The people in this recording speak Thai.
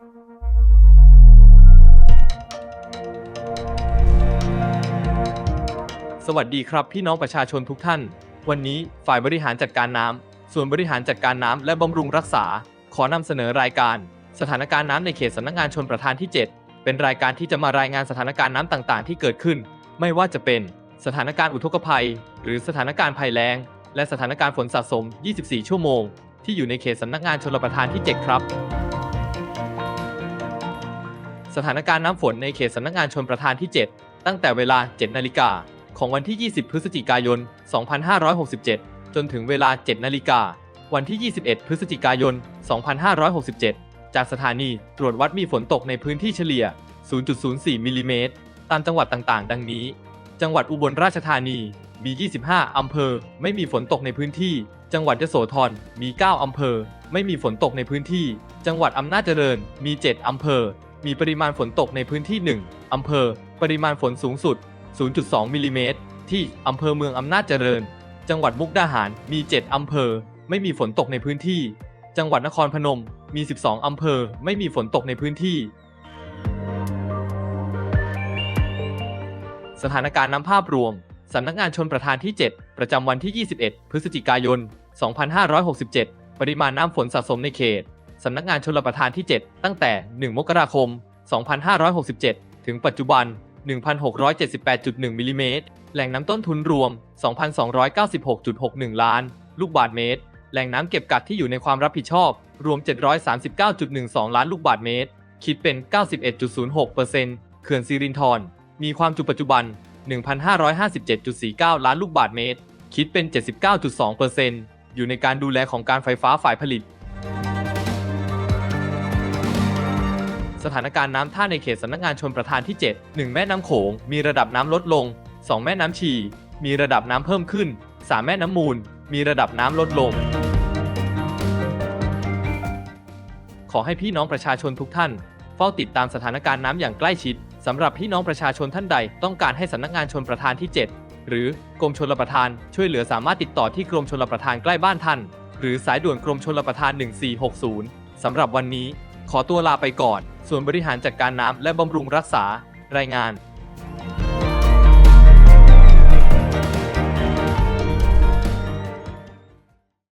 สวัสดีครับพี่น้องประชาชนทุกท่าน วันนี้ฝ่ายบริหารจัดการน้ำส่วนบริหารจัดการน้ำและบำรุงรักษา ขอนำเสนอรายการ สถานการณ์น้ำในเขตสำนักงานชนประทานที่ 7 เป็นรายการที่จะมารายงานสถานการณ์น้ำต่างๆ ที่เกิดขึ้น ไม่ว่าจะเป็นสถานการณ์อุทกภัย หรือสถานการณ์ภัยแล้ง และสถานการณ์ฝนสะสม 24 ชั่วโมง ที่อยู่ในเขตสำนักงานชลประทานที่ 7 ครับ สถานการณ์น้ำฝนในเขตสำนักงานชนประทานที่ 7 ตั้งแต่เวลา 7 นาฬิกาของวันที่ 20 พฤศจิกายน 2567 จนถึงเวลา 7 นาฬิกา วันที่ 21 พฤศจิกายน 2567 จากสถานีตรวจวัดมีฝนตกในพื้นที่เฉลี่ย 0.04 มิลลิเมตร ตามจังหวัดต่างๆ ดังนี้ จังหวัดอุบลราชธานี มี 25 อำเภอ ไม่มีฝนตกในพื้นที่ จังหวัดยโสธร มี 9 อำเภอ ไม่มีฝนตกในพื้นที่ จังหวัดอำนาจเจริญ มี 7 อำเภอ มีปริมาณฝนตกในพื้นที่ 1 อำเภอ ปริมาณฝนสูงสุด 0.2 มิลลิเมตร ที่อำเภอเมืองอำนาจเจริญ จังหวัดมุกดาหาร มี 7 อำเภอ ไม่มีฝนตกในพื้นที่ จังหวัดนครพนม มี 12 อำเภอ ไม่มีฝนตกในพื้นที่ สถานการณ์น้ำภาพรวม สำนักงานชนประทานที่ 7 ประจำวันที่ 21 พฤศจิกายน 2567 ปริมาณน้ำฝนสะสมในเขต สำนักงานชลประทานที่ 7 ตั้งแต่ 1 มกราคม 2567 ถึงปัจจุบัน 1,678.1มิลิเมตร แหล่งน้ำต้นทุนรวม 2,296.61 ล้าน ลูกบาศก์เมตร แหล่งน้ำเก็บกักที่อยู่ในความรับผิดชอบ รวม 739.12 ล้านลูกบาศก์เมตร คิดเป็น 91.06%เขื่อนซีรินทรมีความจุปัจจุบัน 1,557.49 ล้านลูกบาศก์เมตร คิดเป็น 79.2%อยู่ในการดูแลของการไฟฟ้าฝ่ายผลิต สถานการณ์น้ำท่าในเขตสำนักงานชนประทานที่ 7 1 แม่น้ำโขง มีระดับน้ำลดลง 2 แม่น้ำชี มีระดับน้ำเพิ่มขึ้น 3 แม่น้ำมูล มีระดับน้ำลดลง ขอให้พี่น้องประชาชนทุกท่าน เฝ้าติดตามสถานการณ์น้ำอย่างใกล้ชิดสำหรับพี่น้องประชาชนท่านใด ต้องการให้สำนักงานชนประทานที่ 7 หรือกรมชลประทานช่วยเหลือสามารถติดต่อที่กรมชลประทานใกล้บ้านท่าน หรือสายด่วนกรมชลประทาน 1460สำหรับวันนี้ ขอตัวลาไปก่อน ส่วนบริหารจัดการน้ำและบำรุงรักษา รายงาน